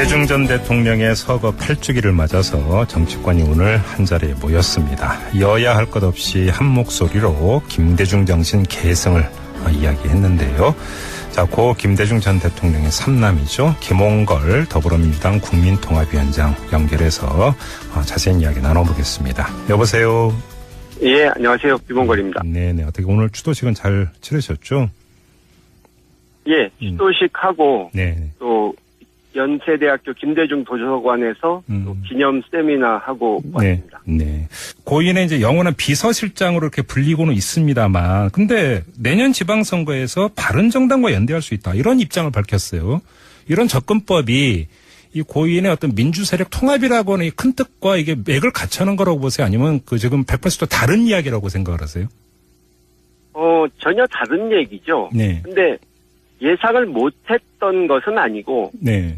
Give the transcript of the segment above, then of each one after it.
김대중 전 대통령의 서거 8주기를 맞아서 정치권이 오늘 한 자리에 모였습니다. 여야 할 것 없이 한 목소리로 김대중 정신 계승을 이야기했는데요. 자, 고 김대중 전 대통령의 삼남이죠. 김홍걸 더불어민주당 국민통합위원장 연결해서 자세한 이야기 나눠보겠습니다. 여보세요. 예, 안녕하세요. 김홍걸입니다. 네 네. 어떻게 오늘 추도식은 잘 치르셨죠? 예, 추도식하고 네. 또 연세대학교 김대중 도서관에서 음. 또 기념 세미나 하고 네. 왔습니다. 네. 고인의 이제 영원한 비서실장으로 이렇게 불리고는 있습니다만, 근데 내년 지방선거에서 바른정당과 연대할 수 있다. 이런 입장을 밝혔어요. 이런 접근법이 이 고인의 어떤 민주 세력 통합이라고 하는 이 큰 뜻과 이게 맥을 갖추는 거라고 보세요? 아니면 그 지금 100% 다른 이야기라고 생각을 하세요? 어, 전혀 다른 얘기죠. 네. 근데 예상을 못했던 것은 아니고 네.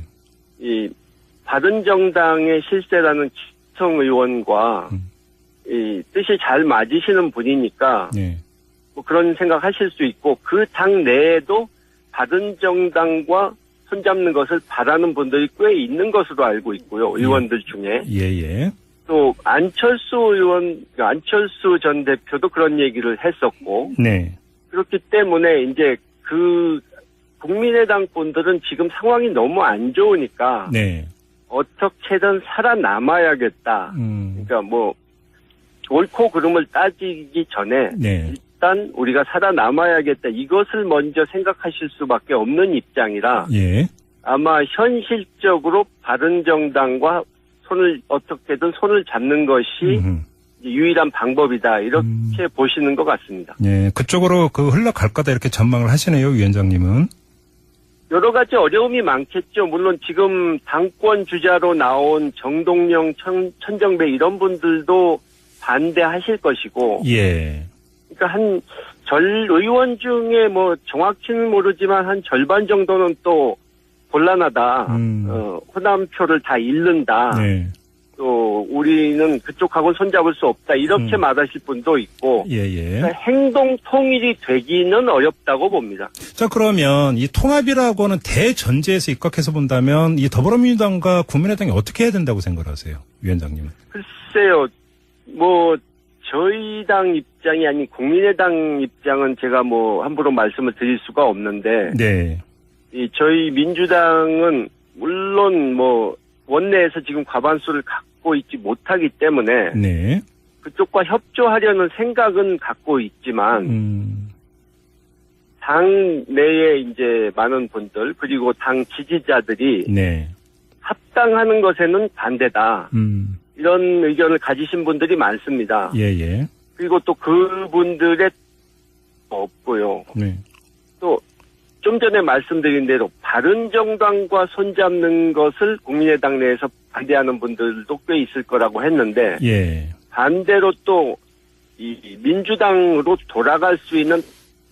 이 바른 정당의 실세라는 기성 의원과 음. 이 뜻이 잘 맞으시는 분이니까 네. 뭐 그런 생각하실 수 있고 그 당 내에도 바른 정당과 손잡는 것을 바라는 분들이 꽤 있는 것으로 알고 있고요. 의원들 중에 예, 예. 또 안철수 의원, 안철수 전 대표도 그런 얘기를 했었고 네. 그렇기 때문에 이제 그 국민의당 분들은 지금 상황이 너무 안 좋으니까 네. 어떻게든 살아남아야겠다. 음. 그러니까 뭐 옳고 그름을 따지기 전에 네. 일단 우리가 살아남아야겠다. 이것을 먼저 생각하실 수밖에 없는 입장이라 예. 아마 현실적으로 바른 정당과 손을 어떻게든 손을 잡는 것이 음흠. 유일한 방법이다. 이렇게 음. 보시는 것 같습니다. 예. 그쪽으로 그 흘러갈 거다 이렇게 전망을 하시네요, 위원장님은. 여러 가지 어려움이 많겠죠. 물론 지금 당권 주자로 나온 정동영, 천, 천정배 이런 분들도 반대하실 것이고, 예. 그러니까 한 절 의원 중에 뭐 정확히는 모르지만 한 절반 정도는 또 곤란하다. 음. 어, 호남표를 다 잃는다. 네. 또 우리는 그쪽하고는 손잡을 수 없다. 이렇게 음. 말하실 분도 있고, 예, 예. 그러니까 행동 통일이 되기는 어렵다고 봅니다. 자, 그러면 이 통합이라고는 대전제에서 입각해서 본다면 이 더불어민주당과 국민의당이 어떻게 해야 된다고 생각하세요, 위원장님은? 글쎄요, 뭐, 저희 당 입장이 아닌 국민의당 입장은 제가 뭐 함부로 말씀을 드릴 수가 없는데, 네. 이 저희 민주당은 물론 뭐, 원내에서 지금 과반수를 갖고 있지 못하기 때문에 네. 그쪽과 협조하려는 생각은 갖고 있지만, 음. 당 내에 이제 많은 분들, 그리고 당 지지자들이 네. 합당하는 것에는 반대다. 음. 이런 의견을 가지신 분들이 많습니다. 예, 예. 그리고 또 그분들의 없고요. 네. 또좀 전에 말씀드린 대로 바른 정당과 손잡는 것을 국민의당 내에서 반대하는 분들도 꽤 있을 거라고 했는데 예. 반대로 또 이 민주당으로 돌아갈 수 있는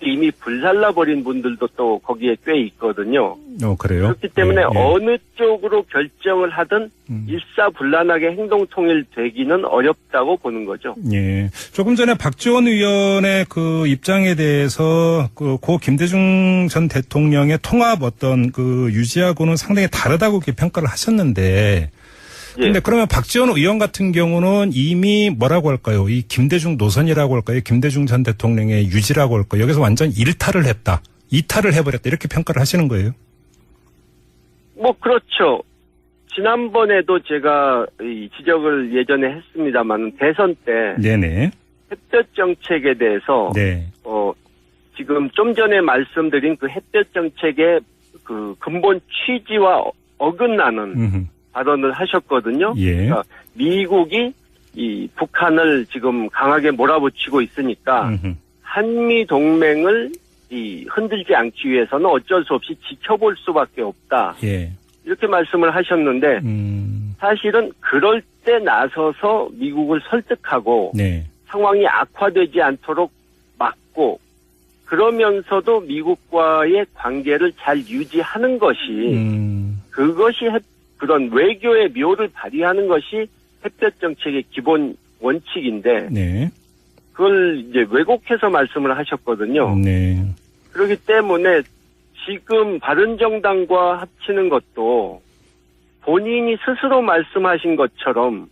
이미 불살라 버린 분들도 또 거기에 꽤 있거든요. 어, 그래요? 그렇기 때문에 예, 예. 어느 쪽으로 결정을 하든 음. 일사불란하게 행동 통일 되기는 어렵다고 보는 거죠. 예. 조금 전에 박지원 의원의 그 입장에 대해서 그 고 김대중 전 대통령의 통합 어떤 그 유지하고는 상당히 다르다고 이렇게 평가를 하셨는데 예. 근데 그러면 박지원 의원 같은 경우는 이미 뭐라고 할까요? 이 김대중 노선이라고 할까요? 김대중 전 대통령의 유지라고 할까요? 여기서 완전 일탈을 했다. 이탈을 해버렸다. 이렇게 평가를 하시는 거예요? 뭐 그렇죠. 지난번에도 제가 이 지적을 예전에 했습니다만 대선 때 네네. 햇볕 정책에 대해서 네. 어 지금 좀 전에 말씀드린 그 햇볕 정책의 그 근본 취지와 어- 어긋나는 음흠. 발언을 하셨거든요. 예. 그러니까 미국이 이 북한을 지금 강하게 몰아붙이고 있으니까 음흠. 한미 동맹을 이 흔들지 않기 위해서는 어쩔 수 없이 지켜볼 수밖에 없다. 예. 이렇게 말씀을 하셨는데 음. 사실은 그럴 때 나서서 미국을 설득하고 네. 상황이 악화되지 않도록 막고 그러면서도 미국과의 관계를 잘 유지하는 것이 음. 그것이 햇- 그런 외교의 묘를 발휘하는 것이 햇볕 정책의 기본 원칙인데 네. 그걸 이제 왜곡해서 말씀을 하셨거든요. 네. 그렇기 때문에 지금 바른정당과 합치는 것도 본인이 스스로 말씀하신 것처럼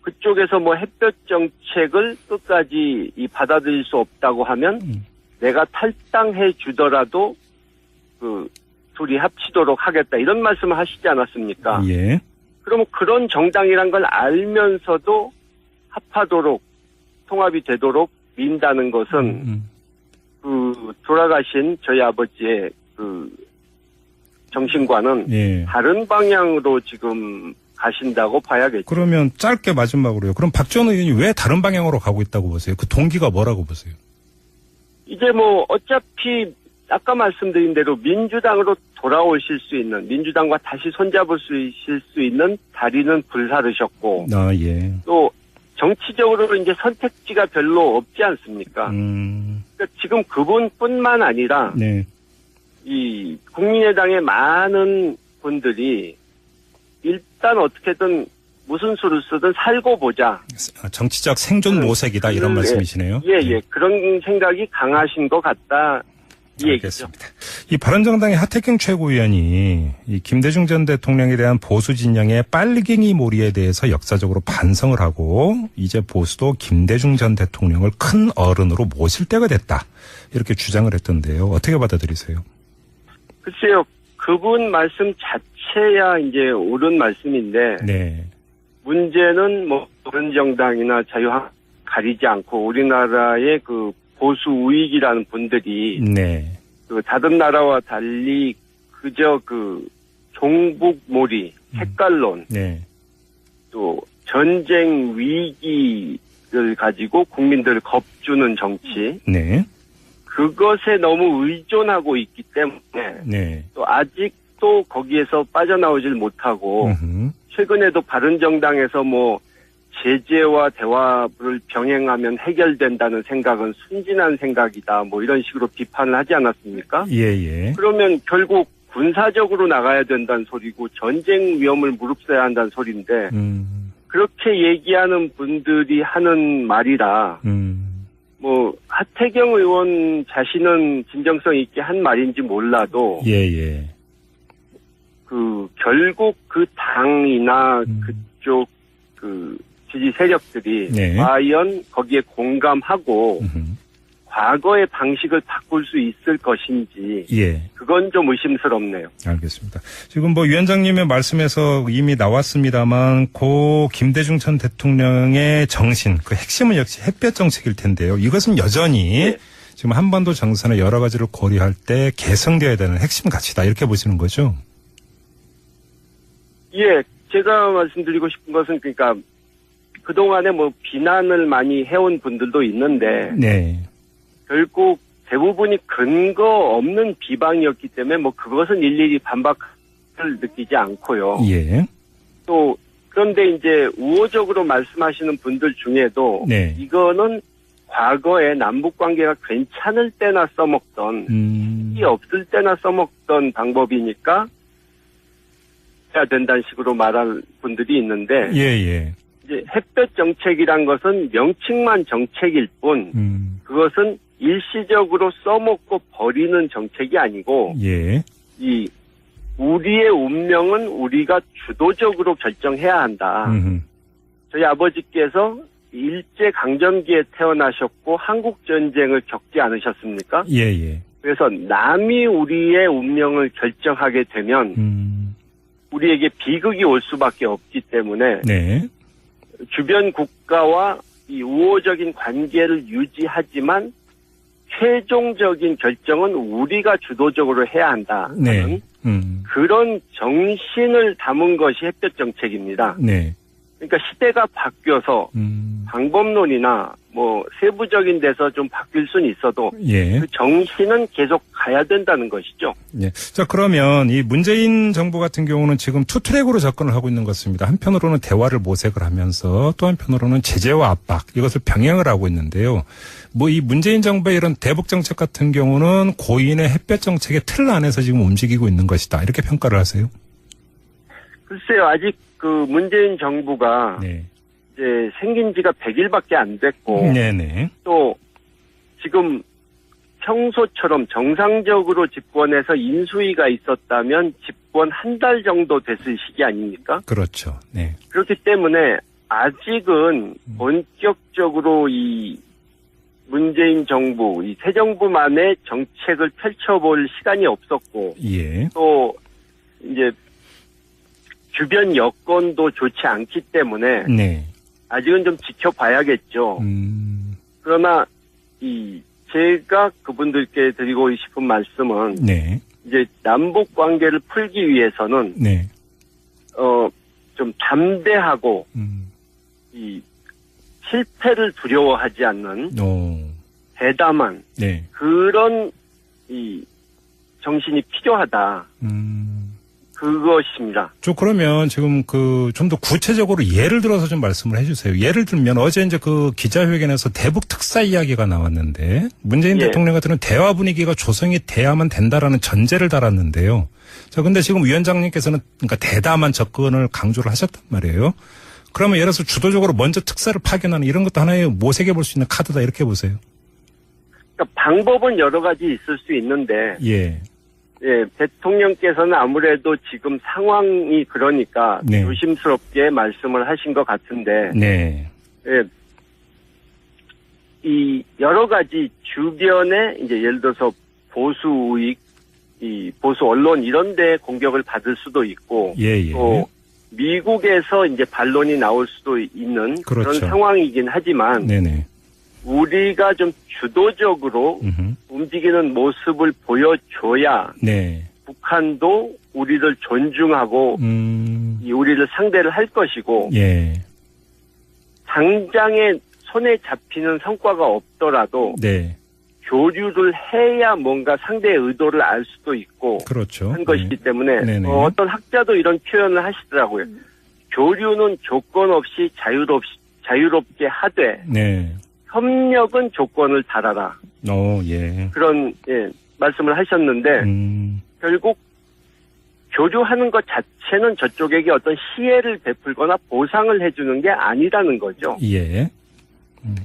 그쪽에서 뭐 햇볕 정책을 끝까지 이 받아들일 수 없다고 하면 음. 내가 탈당해 주더라도 그 둘이 합치도록 하겠다 이런 말씀을 하시지 않았습니까? 예. 그러면 그런 정당이란 걸 알면서도 합하도록 통합이 되도록 민다는 것은 음. 그 돌아가신 저희 아버지의 그 정신과는 예. 다른 방향으로 지금 가신다고 봐야겠죠. 그러면 짧게 마지막으로요. 그럼 박지원 의원이 왜 다른 방향으로 가고 있다고 보세요? 그 동기가 뭐라고 보세요? 이제 뭐 어차피 아까 말씀드린 대로 민주당으로 돌아오실 수 있는 민주당과 다시 손잡을 수 있을 수 있는 다리는 불사르셨고 아, 예. 또 정치적으로 이제 선택지가 별로 없지 않습니까? 음, 그러니까 지금 그분뿐만 아니라 네. 이 국민의당의 많은 분들이 일단 어떻게든 무슨 수를 쓰든 살고 보자. 아, 정치적 생존 그, 모색이다 이런 그, 말씀이시네요. 예, 예. 그런 생각이 강하신 것 같다. 이 얘기죠. 알겠습니다. 이 바른정당의 하태경 최고위원이 이 김대중 전 대통령에 대한 보수 진영의 빨갱이 몰이에 대해서 역사적으로 반성을 하고 이제 보수도 김대중 전 대통령을 큰 어른으로 모실 때가 됐다 이렇게 주장을 했던데요. 어떻게 받아들이세요? 글쎄요. 그분 말씀 자체야 이제 옳은 말씀인데 네, 문제는 뭐 다른 정당이나 자유한 가리지 않고 우리나라의 그 보수 우익이라는 분들이 네, 그 다른 나라와 달리 그저 그 종북몰이, 색깔론, 네, 또 전쟁 위기를 가지고 국민들을 겁주는 정치. 네, 그것에 너무 의존하고 있기 때문에 네. 또 아직도 거기에서 빠져나오질 못하고 음흠. 최근에도 바른 정당에서 뭐 제재와 대화를 병행하면 해결된다는 생각은 순진한 생각이다. 뭐 이런 식으로 비판을 하지 않았습니까? 예, 예. 그러면 결국 군사적으로 나가야 된다는 소리고 전쟁 위험을 무릅써야 한다는 소리인데 음, 그렇게 얘기하는 분들이 하는 말이라 음, 뭐 하태경 의원 자신은 진정성 있게 한 말인지 몰라도 예, 예. 그 결국 그 당이나 음. 그쪽 그 지지 세력들이 네. 과연 거기에 공감하고 음흠. 과거의 방식을 바꿀 수 있을 것인지 예. 그건 좀 의심스럽네요. 알겠습니다. 지금 뭐 위원장님의 말씀에서 이미 나왔습니다만 고 김대중 전 대통령의 정신 그 핵심은 역시 햇볕 정책일 텐데요. 이것은 여전히 예. 지금 한반도 정선의 여러 가지를 고려할 때 개성되어야 되는 핵심 가치다 이렇게 보시는 거죠. 예, 제가 말씀드리고 싶은 것은 그러니까 그동안에 뭐 비난을 많이 해온 분들도 있는데 네. 결국 대부분이 근거 없는 비방이었기 때문에 뭐 그것은 일일이 반박을 느끼지 않고요. 예. 또 그런데 이제 우호적으로 말씀하시는 분들 중에도 네. 이거는 과거에 남북 관계가 괜찮을 때나 써먹던 음. 이 없을 때나 써먹던 방법이니까 해야 된다는 식으로 말할 분들이 있는데 예, 예. 이제 햇볕 정책이란 것은 명칭만 정책일 뿐 음. 그것은 일시적으로 써먹고 버리는 정책이 아니고 예. 이 우리의 운명은 우리가 주도적으로 결정해야 한다. 음흠. 저희 아버지께서 일제 강점기에 태어나셨고 한국 전쟁을 겪지 않으셨습니까? 예, 예. 그래서 남이 우리의 운명을 결정하게 되면 음. 우리에게 비극이 올 수밖에 없기 때문에 네. 주변 국가와 이 우호적인 관계를 유지하지만 최종적인 결정은 우리가 주도적으로 해야 한다. 네. 음. 그런 정신을 담은 것이 햇볕 정책입니다. 네. 그러니까 시대가 바뀌어서 음. 방법론이나 뭐 세부적인 데서 좀 바뀔 수는 있어도 예. 그 정신은 계속 가야 된다는 것이죠. 예. 자, 그러면 이 문재인 정부 같은 경우는 지금 투트랙으로 접근을 하고 있는 것 같습니다. 한편으로는 대화를 모색을 하면서 또 한편으로는 제재와 압박 이것을 병행을 하고 있는데요. 뭐 이 문재인 정부의 이런 대북 정책 같은 경우는 고인의 햇볕 정책의 틀 안에서 지금 움직이고 있는 것이다. 이렇게 평가를 하세요. 글쎄요, 아직 그 문재인 정부가 네. 이제 생긴 지가 100일밖에 안 됐고 네네. 또 지금 평소처럼 정상적으로 집권해서 인수위가 있었다면 집권 한 달 정도 됐을 시기 아닙니까? 그렇죠. 네. 그렇기 때문에 아직은 본격적으로 이 문재인 정부, 이 새 정부만의 정책을 펼쳐볼 시간이 없었고, 예. 또 이제 주변 여건도 좋지 않기 때문에 네. 아직은 좀 지켜봐야겠죠. 음, 그러나 이 제가 그분들께 드리고 싶은 말씀은 네. 이제 남북 관계를 풀기 위해서는 네. 어좀 담대하고 음, 이 실패를 두려워하지 않는 오, 대담한 네. 그런 이 정신이 필요하다. 음. 그것입니다. 저 그러면 지금 그 좀 더 구체적으로 예를 들어서 좀 말씀을 해주세요. 예를 들면 어제 이제 그 기자회견에서 대북 특사 이야기가 나왔는데 문재인 예. 대통령 같은 경우는 대화 분위기가 조성이 돼야만 된다라는 전제를 달았는데요. 자 근데 지금 위원장님께서는 그러니까 대담한 접근을 강조를 하셨단 말이에요. 그러면 예를 들어서 주도적으로 먼저 특사를 파견하는 이런 것도 하나의 모색해 볼 수 있는 카드다 이렇게 보세요. 그러니까 방법은 여러 가지 있을 수 있는데 예. 예, 대통령께서는 아무래도 지금 상황이 그러니까 네. 조심스럽게 말씀을 하신 것 같은데 네. 예, 이 여러 가지 주변에 이제 예를 들어서 보수 우익, 이 보수 언론 이런 데 공격을 받을 수도 있고 예, 예. 또 미국에서 이제 반론이 나올 수도 있는 그런 그렇죠. 상황이긴 하지만 네네. 우리가 좀 주도적으로 음흠. 움직이는 모습을 보여줘야 네. 북한도 우리를 존중하고 음. 이 우리를 상대를 할 것이고 예. 당장에 손에 잡히는 성과가 없더라도 네. 교류를 해야 뭔가 상대의 의도를 알 수도 있고 그렇죠. 한 것이기 때문에 네네. 어, 어떤 학자도 이런 표현을 하시더라고요. 교류는 조건 없이 자유롭 자유롭게 하되 네. 협력은 조건을 달아라 어, 예. 그런 예, 말씀을 하셨는데 음, 결국 교류하는 것 자체는 저쪽에게 어떤 시혜를 베풀거나 보상을 해주는 게 아니라는 거죠. 예. 음,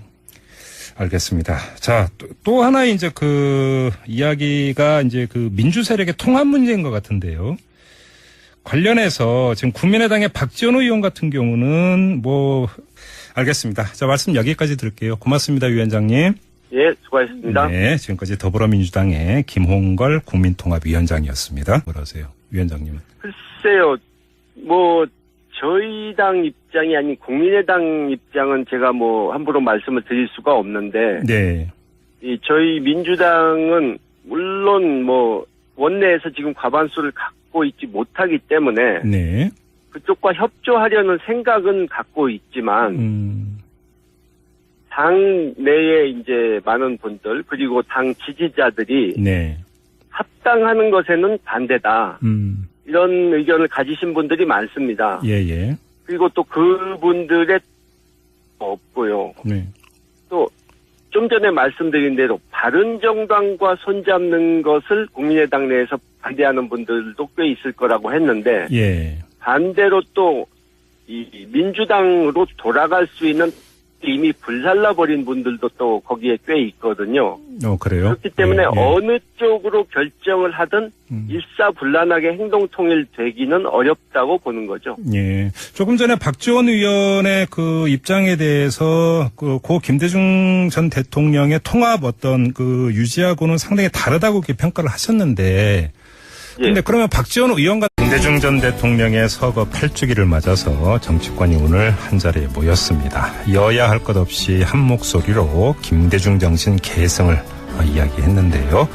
알겠습니다. 자, 또, 또 하나 이제 그 이야기가 이제 그 민주 세력의 통합 문제인 것 같은데요. 관련해서 지금 국민의당의 박지원 의원 같은 경우는 뭐 알겠습니다. 자, 말씀 여기까지 들을게요. 고맙습니다, 위원장님. 예, 수고하셨습니다. 네, 지금까지 더불어민주당의 김홍걸 국민통합위원장이었습니다. 뭐라세요, 위원장님은? 글쎄요, 뭐 저희 당 입장이 아닌 국민의당 입장은 제가 뭐 함부로 말씀을 드릴 수가 없는데 네, 이 저희 민주당은 물론 뭐 원내에서 지금 과반수를 갖고 있지 못하기 때문에 네, 그쪽과 협조하려는 생각은 갖고 있지만 음, 당 내에 이제 많은 분들 그리고 당 지지자들이 네, 합당하는 것에는 반대다. 음, 이런 의견을 가지신 분들이 많습니다. 예, 예, 그리고 또 그분들의 없고요. 네, 또좀 전에 말씀드린 대로 바른 정당과 손잡는 것을 국민의당 내에서 반대하는 분들도 꽤 있을 거라고 했는데 예, 반대로 또 이 민주당으로 돌아갈 수 있는 이미 불살라 버린 분들도 또 거기에 꽤 있거든요. 어, 그래요? 그렇기 때문에 예, 예. 어느 쪽으로 결정을 하든 음. 일사불란하게 행동 통일되기는 어렵다고 보는 거죠. 예. 조금 전에 박지원 의원의 그 입장에 대해서 그 고 김대중 전 대통령의 통합 어떤 그 유지하고는 상당히 다르다고 이렇게 평가를 하셨는데 예. 근데 그러면 박지원 의원과 김대중 전 대통령의 서거 8주기를 맞아서 정치권이 오늘 한 자리에 모였습니다. 여야 할 것 없이 한 목소리로 김대중 정신 계승을 어, 이야기했는데요.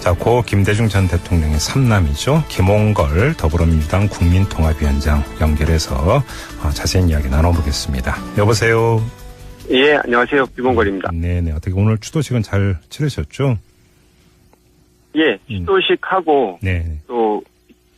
자, 고 김대중 전 대통령의 삼남이죠. 김홍걸 더불어민주당 국민통합위원장 연결해서 어, 자세한 이야기 나눠보겠습니다. 여보세요. 예, 안녕하세요. 김원걸입니다. 네네. 어떻게 오늘 추도식은 잘 치르셨죠? 예, 시도식하고 네. 또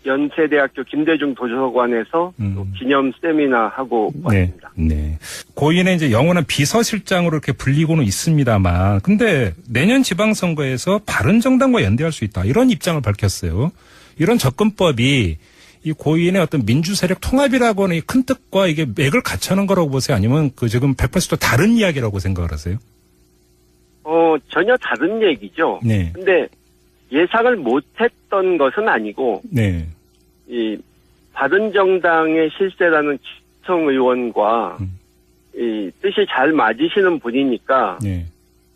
연세대학교 김대중 도서관에서 음. 또 기념 세미나 하고 네. 왔습니다. 네. 고인의 이제 영원한 비서실장으로 이렇게 불리고는 있습니다만, 근데 내년 지방선거에서 바른정당과 연대할 수 있다. 이런 입장을 밝혔어요. 이런 접근법이 이 고인의 어떤 민주 세력 통합이라고 하는 이 큰 뜻과 이게 맥을 갖추는 거라고 보세요? 아니면 그 지금 100% 다른 이야기라고 생각을 하세요? 어, 뭐 전혀 다른 얘기죠. 네. 근데 예상을 못했던 것은 아니고 네. 이 바른 정당의 실세라는 기성 의원과 음. 이 뜻이 잘 맞으시는 분이니까 네.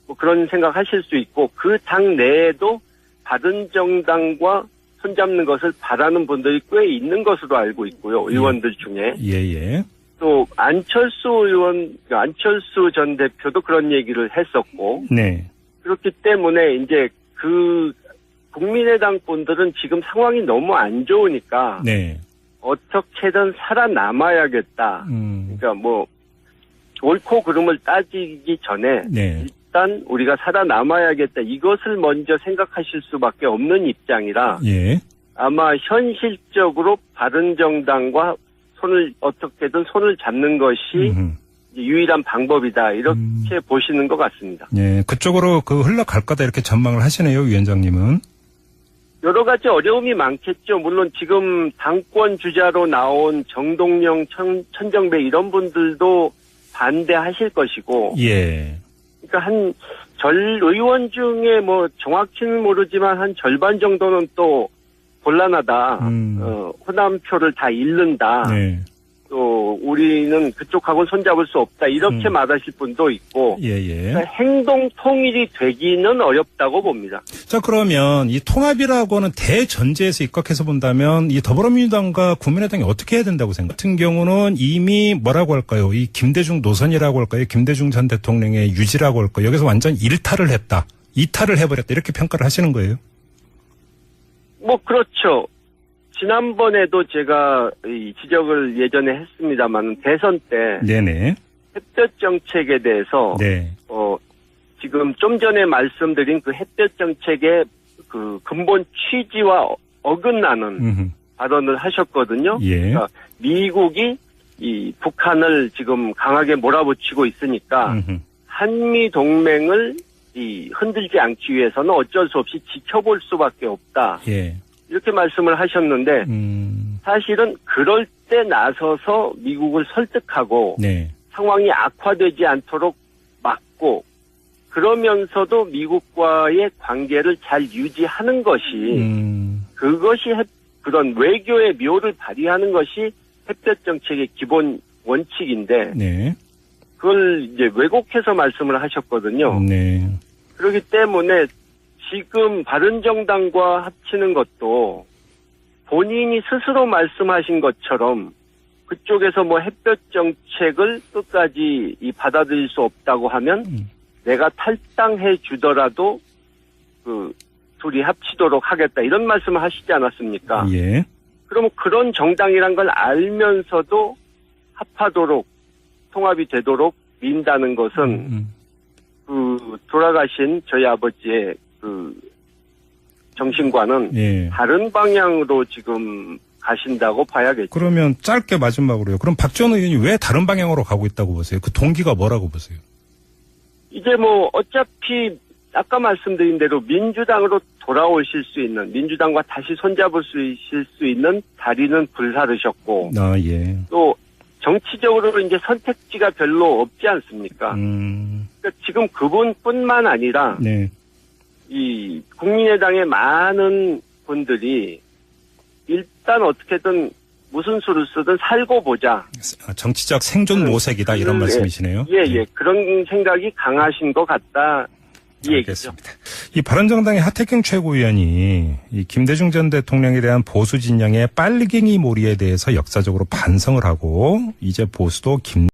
뭐 그런 생각하실 수 있고 그 당 내에도 바른 정당과 손잡는 것을 바라는 분들이 꽤 있는 것으로 알고 있고요. 의원들 중에 예, 예. 또 안철수 의원, 안철수 전 대표도 그런 얘기를 했었고 네. 그렇기 때문에 이제 그 국민의당 분들은 지금 상황이 너무 안 좋으니까 네. 어떻게든 살아남아야겠다. 음. 그러니까 뭐 옳고 그름을 따지기 전에 네. 일단 우리가 살아남아야겠다. 이것을 먼저 생각하실 수밖에 없는 입장이라 예. 아마 현실적으로 바른 정당과 손을 어떻게든 손을 잡는 것이 음흠. 유일한 방법이다. 이렇게 음. 보시는 것 같습니다. 예. 그쪽으로 그 흘러갈 거다 이렇게 전망을 하시네요, 위원장님은. 여러 가지 어려움이 많겠죠. 물론 지금 당권 주자로 나온 정동영, 천, 천정배 이런 분들도 반대하실 것이고, 예. 그러니까 한 절 의원 중에 뭐 정확히는 모르지만 한 절반 정도는 또 곤란하다. 음. 어, 호남표를 다 잃는다. 네. 또 우리는 그쪽하고는 손잡을 수 없다. 이렇게 음. 말하실 분도 있고, 예, 예. 그러니까 행동 통일이 되기는 어렵다고 봅니다. 자, 그러면 이 통합이라고는 대전제에서 입각해서 본다면 이 더불어민주당과 국민의당이 어떻게 해야 된다고 생각? 같은 경우는 이미 뭐라고 할까요? 이 김대중 노선이라고 할까요? 김대중 전 대통령의 유지라고 할까요? 여기서 완전 일탈을 했다. 이탈을 해버렸다. 이렇게 평가를 하시는 거예요? 뭐 그렇죠. 지난번에도 제가 이 지적을 예전에 했습니다만 대선 때 네네. 햇볕 정책에 대해서 네. 어 지금 좀 전에 말씀드린 그 햇볕 정책의 그 근본 취지와 어- 어긋나는 음흠. 발언을 하셨거든요. 예. 그러니까 미국이 이 북한을 지금 강하게 몰아붙이고 있으니까 음흠. 한미 동맹을 이 흔들지 않기 위해서는 어쩔 수 없이 지켜볼 수밖에 없다. 예. 이렇게 말씀을 하셨는데 음. 사실은 그럴 때 나서서 미국을 설득하고 네. 상황이 악화되지 않도록 막고 그러면서도 미국과의 관계를 잘 유지하는 것이 음. 그것이 햇- 그런 외교의 묘를 발휘하는 것이 햇볕 정책의 기본 원칙인데 네. 그걸 이제 왜곡해서 말씀을 하셨거든요. 네. 그렇기 때문에 지금 바른정당과 합치는 것도 본인이 스스로 말씀하신 것처럼 그쪽에서 뭐 햇볕 정책을 끝까지 이 받아들일 수 없다고 하면 음. 내가 탈당해 주더라도 그 둘이 합치도록 하겠다 이런 말씀을 하시지 않았습니까? 예. 그러면 그런 정당이란 걸 알면서도 합하도록 통합이 되도록 민다는 것은 음. 그 돌아가신 저희 아버지의 그 정신과는 예. 다른 방향으로 지금 가신다고 봐야겠죠. 그러면 짧게 마지막으로요. 그럼 박지원 의원이 왜 다른 방향으로 가고 있다고 보세요? 그 동기가 뭐라고 보세요? 이제 뭐 어차피 아까 말씀드린 대로 민주당으로 돌아오실 수 있는 민주당과 다시 손잡을 수 있을 수 있는 다리는 불사르셨고 아, 예. 또 정치적으로 이제 선택지가 별로 없지 않습니까? 음. 그러니까 지금 그분뿐만 아니라 네. 이 국민의당의 많은 분들이 일단 어떻게든 무슨 수를 쓰든 살고 보자. 아, 정치적 생존 그, 모색이다 이런 그, 말씀이시네요. 예, 예. 그런 생각이 강하신 것 같다. 이. 알겠습니다. 이 바른정당의 하태경 최고위원이 이 김대중 전 대통령에 대한 보수 진영의 빨갱이 몰이에 대해서 역사적으로 반성을 하고 이제 보수도 김